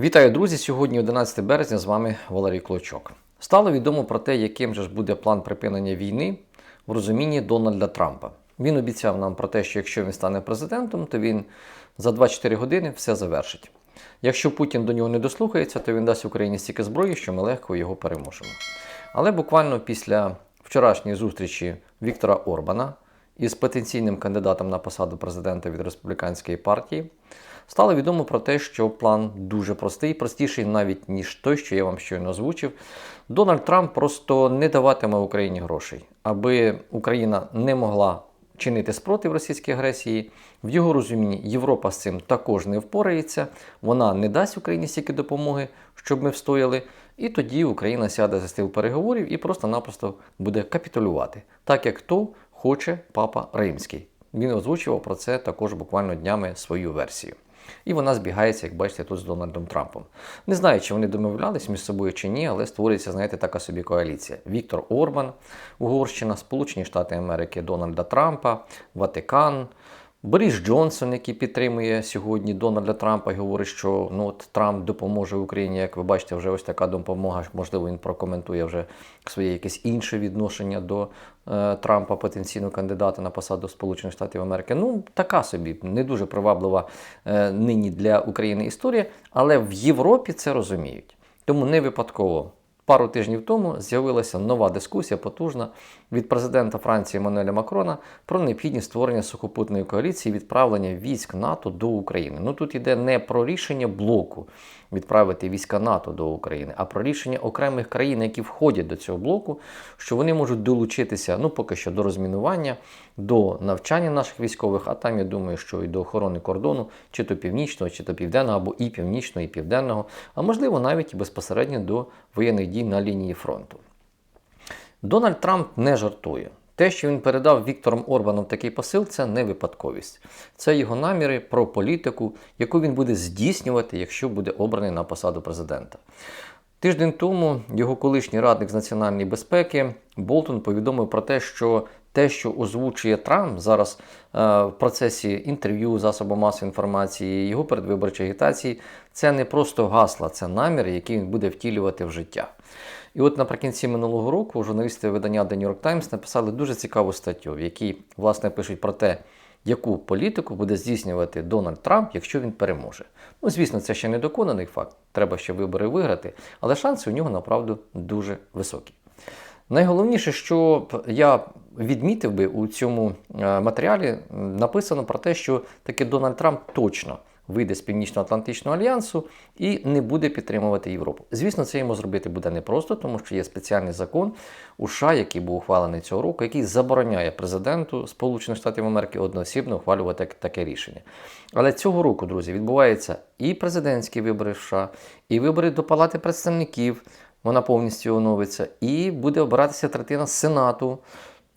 Вітаю, друзі! Сьогодні 11 березня з вами Валерій Клочок. Стало відомо про те, яким же ж буде план припинення війни в розумінні Дональда Трампа. Він обіцяв нам про те, що якщо він стане президентом, то він за 24 години все завершить. Якщо Путін до нього не дослухається, то він дасть Україні стільки зброї, що ми легко його переможемо. Але буквально після вчорашньої зустрічі Віктора Орбана із потенційним кандидатом на посаду президента від республіканської партії стало відомо про те, що план дуже простий, простіший навіть ніж той, що я вам щойно озвучив. Дональд Трамп просто не даватиме Україні грошей, аби Україна не могла чинити спротив російській агресії. В його розумінні Європа з цим також не впорається, вона не дасть Україні стільки допомоги, щоб ми встояли. І тоді Україна сяде за стіл переговорів і просто-напросто буде капітулювати, так як то хоче папа Римський. Він озвучував про це також буквально днями свою версію. І вона збігається, як бачите, тут з Дональдом Трампом. Не знаю, чи вони домовлялись між собою чи ні, але створюється, знаєте, така собі коаліція. Віктор Орбан, Угорщина, Сполучені Штати Америки Дональда Трампа, Ватикан. Борис Джонсон, який підтримує сьогодні Дональда Трампа і говорить, що ну от Трамп допоможе Україні. Як ви бачите, вже ось така допомога. Можливо, він прокоментує вже своє якесь інше відношення до е, Трампа, потенційного кандидата на посаду Сполучених Штатів Америки. Ну, така собі не дуже приваблива е, нині для України історія, але в Європі це розуміють. Тому не випадково. Пару тижнів тому з'явилася нова дискусія потужна від президента Франції Мануеля Макрона про необхідність створення сухопутної коаліції відправлення військ НАТО до України. Ну тут йде не про рішення блоку відправити війська НАТО до України, а про рішення окремих країн, які входять до цього блоку, що вони можуть долучитися ну поки що до розмінування, до навчання наших військових. А там я думаю, що і до охорони кордону, чи то північного, чи то південного, або і північного, і південного, а можливо навіть і безпосередньо до воєнних дій на лінії фронту. Дональд Трамп не жартує. Те, що він передав Віктором Орбаном такий посил, це не випадковість. Це його наміри про політику, яку він буде здійснювати, якщо буде обраний на посаду президента. Тиждень тому його колишній радник з національної безпеки Болтон повідомив про те, що те, що озвучує Трамп зараз е, в процесі інтерв'ю засобу масової інформації, його передвиборчої агітації, це не просто гасла, це наміри, які він буде втілювати в життя. І от наприкінці минулого року журналісти видання The New York Times написали дуже цікаву статтю, в якій власне пишуть про те, яку політику буде здійснювати Дональд Трамп, якщо він переможе. Ну, звісно, це ще не доконаний факт, треба ще вибори виграти, але шанси у нього направду дуже високі. Найголовніше, що я відмітив би у цьому е, матеріалі, написано про те, що таки Дональд Трамп точно вийде з Північно-Атлантичного альянсу і не буде підтримувати Європу. Звісно, це йому зробити буде непросто, тому що є спеціальний закон у США, який був ухвалений цього року, який забороняє президенту Сполучених Штатів Америки одноосібно ухвалювати таке рішення. Але цього року, друзі, відбуваються і президентські вибори США, і вибори до Палати представників. Вона повністю оновиться, і буде обиратися третина Сенату.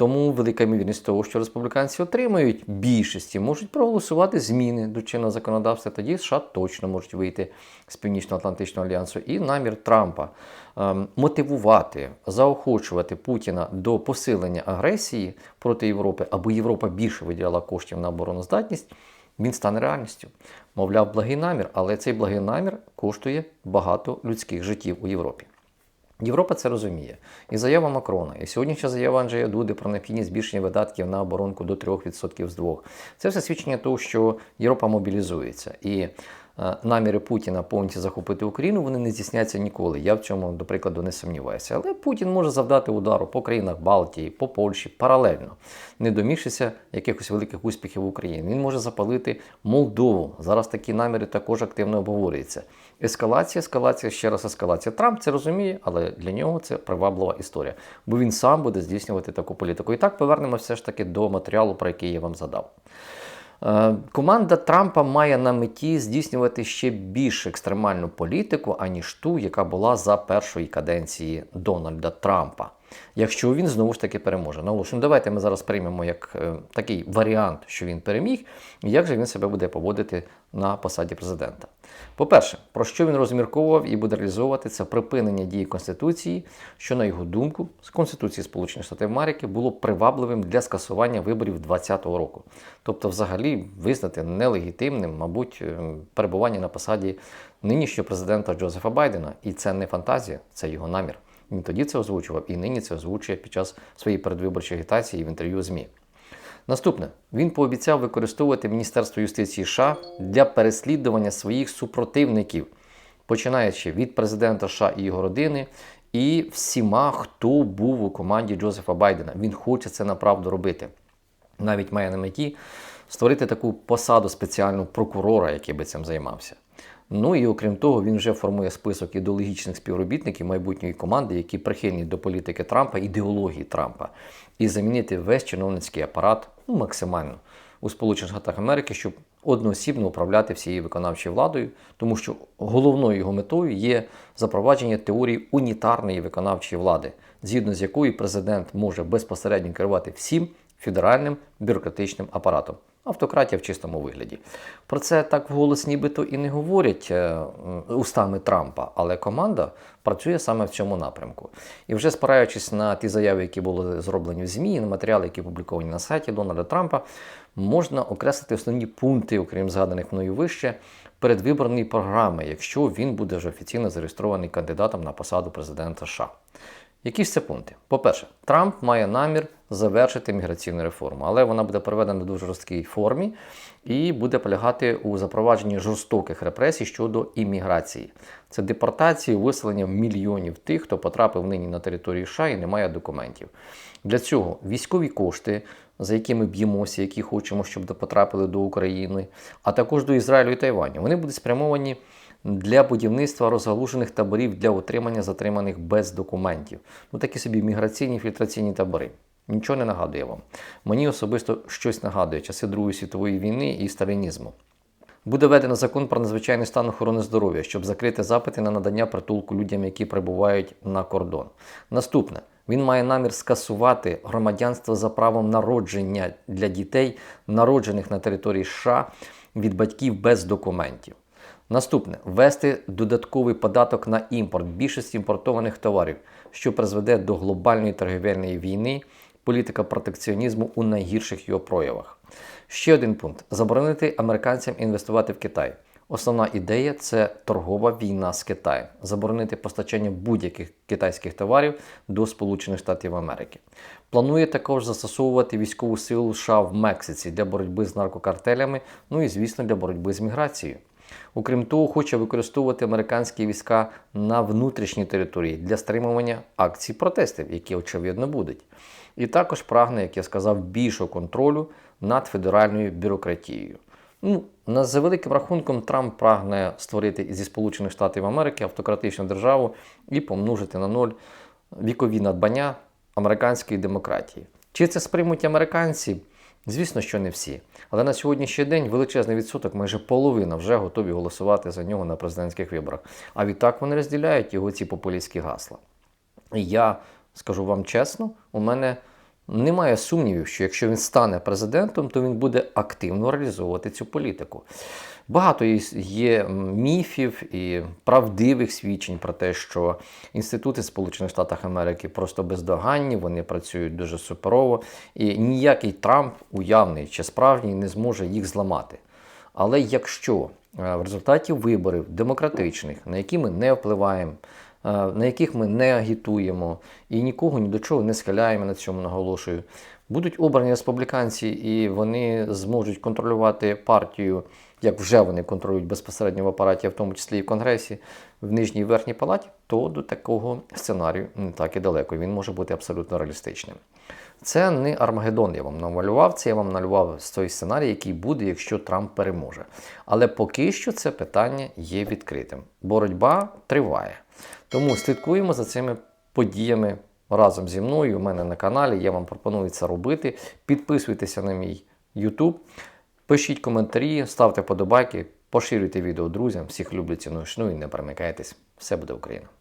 Тому велика ймовірність того, що республіканці отримають більшості, можуть проголосувати зміни до чинного законодавства. Тоді США точно можуть вийти з Північно-Атлантичного альянсу. І намір Трампа ем, мотивувати, заохочувати Путіна до посилення агресії проти Європи, аби Європа більше виділяла коштів на обороноздатність. Він стане реальністю. Мовляв, благий намір, але цей благий намір коштує багато людських життів у Європі. Європа це розуміє. І заява Макрона, і сьогоднішня заява Анджея Дуди про необхідність збільшення видатків на оборонку до 3% з 2%. Це все свідчення того, що Європа мобілізується. І наміри Путіна повністю захопити Україну, вони не здійсняться ніколи. Я в цьому, до прикладу, не сумніваюся. Але Путін може завдати удару по країнах Балтії, по Польщі паралельно, не домігшися якихось великих успіхів в Україні. Він може запалити Молдову. Зараз такі наміри також активно обговорюються. Ескалація, ескалація, ще раз ескалація. Трамп це розуміє, але для нього це приваблива історія, бо він сам буде здійснювати таку політику. І так повернемося все ж таки до матеріалу, про який я вам задав. Е, команда Трампа має на меті здійснювати ще більш екстремальну політику, аніж ту, яка була за першої каденції Дональда Трампа. Якщо він знову ж таки переможе. Ну, давайте ми зараз приймемо як е, такий варіант, що він переміг, і як же він себе буде поводити на посаді президента. По-перше, про що він розмірковував і буде реалізовувати це припинення дії Конституції, що, на його думку, з Конституції Сполучених Штатів Америки було привабливим для скасування виборів 2020 року. Тобто, взагалі, визнати нелегітимним, мабуть, е, перебування на посаді нинішнього президента Джозефа Байдена. І це не фантазія, це його намір. Він тоді це озвучував і нині це озвучує під час своєї передвиборчої агітації в інтерв'ю ЗМІ. Наступне він пообіцяв використовувати Міністерство юстиції США для переслідування своїх супротивників, починаючи від президента США і його родини, і всіма, хто був у команді Джозефа Байдена. Він хоче це направду робити. Навіть має на меті створити таку посаду спеціального прокурора, який би цим займався. Ну і окрім того, він вже формує список ідеологічних співробітників майбутньої команди, які прихильні до політики Трампа, ідеології Трампа, і замінити весь чиновницький апарат ну, максимально у Сполучених Штатах Америки, щоб одноосібно управляти всією виконавчою владою, тому що головною його метою є запровадження теорії унітарної виконавчої влади, згідно з якою президент може безпосередньо керувати всім федеральним бюрократичним апаратом. Автократія в чистому вигляді. Про це так вголос нібито і не говорять е, устами Трампа, але команда працює саме в цьому напрямку. І вже спираючись на ті заяви, які були зроблені в ЗМІ, на матеріали, які опубліковані на сайті Дональда Трампа, можна окреслити основні пункти, окрім згаданих мною вище, передвиборної програми, якщо він буде вже офіційно зареєстрований кандидатом на посаду президента США. Які ж це пункти? По-перше, Трамп має намір завершити міграційну реформу, але вона буде проведена в дуже жорсткій формі і буде полягати у запровадженні жорстоких репресій щодо імміграції. Це депортації, виселення мільйонів тих, хто потрапив нині на територію США і не має документів. Для цього військові кошти, за якими б'ємося, які хочемо, щоб потрапили до України, а також до Ізраїлю і Тайваню, вони будуть спрямовані для будівництва розгалужених таборів для утримання затриманих без документів. Ну такі собі міграційні фільтраційні табори. Нічого не нагадує вам. Мені особисто щось нагадує часи Другої світової війни і сталінізму. Буде введено закон про надзвичайний стан охорони здоров'я, щоб закрити запити на надання притулку людям, які прибувають на кордон. Наступне він має намір скасувати громадянство за правом народження для дітей, народжених на території США від батьків без документів. Наступне ввести додатковий податок на імпорт більшості імпортованих товарів, що призведе до глобальної торгівельної війни, політика протекціонізму у найгірших його проявах. Ще один пункт: заборонити американцям інвестувати в Китай. Основна ідея це торгова війна з Китаєм, заборонити постачання будь-яких китайських товарів до Сполучених Штатів Америки. Планує також застосовувати військову силу США в Мексиці для боротьби з наркокартелями, ну і звісно для боротьби з міграцією. Окрім того, хоче використовувати американські війська на внутрішній території для стримування акцій протестів, які очевидно будуть. І також прагне, як я сказав, більшого контролю над федеральною бюрократією. Ну, за великим рахунком, Трамп прагне створити зі Сполучених Штатів Америки автократичну державу і помножити на ноль вікові надбання американської демократії. Чи це сприймуть американці? Звісно, що не всі. Але на сьогоднішній день величезний відсоток, майже половина вже готові голосувати за нього на президентських виборах. А відтак вони розділяють його ці популістські гасла. І я скажу вам чесно, у мене немає сумнівів, що якщо він стане президентом, то він буде активно реалізовувати цю політику. Багато є міфів і правдивих свідчень про те, що інститути Сполучених Штатів Америки просто бездоганні, вони працюють дуже суперово, і ніякий Трамп, уявний чи справжній, не зможе їх зламати. Але якщо е, в результаті виборів демократичних, на які ми не впливаємо, на яких ми не агітуємо і нікого ні до чого не схиляємо на цьому наголошую, будуть обрані республіканці і вони зможуть контролювати партію як вже вони контролюють безпосередньо в апараті, в тому числі і в Конгресі, в нижній і верхній палаті, то до такого сценарію не так і далеко. Він може бути абсолютно реалістичним. Це не Армагеддон, я вам намалював, це я вам малював з той сценарій, який буде, якщо Трамп переможе. Але поки що це питання є відкритим. Боротьба триває. Тому слідкуємо за цими подіями разом зі мною. У мене на каналі. Я вам пропоную це робити. Підписуйтеся на мій YouTube. Пишіть коментарі, ставте подобайки, поширюйте відео друзям. Всіх люблю ціную, ну і не перемикайтесь. Все буде Україна!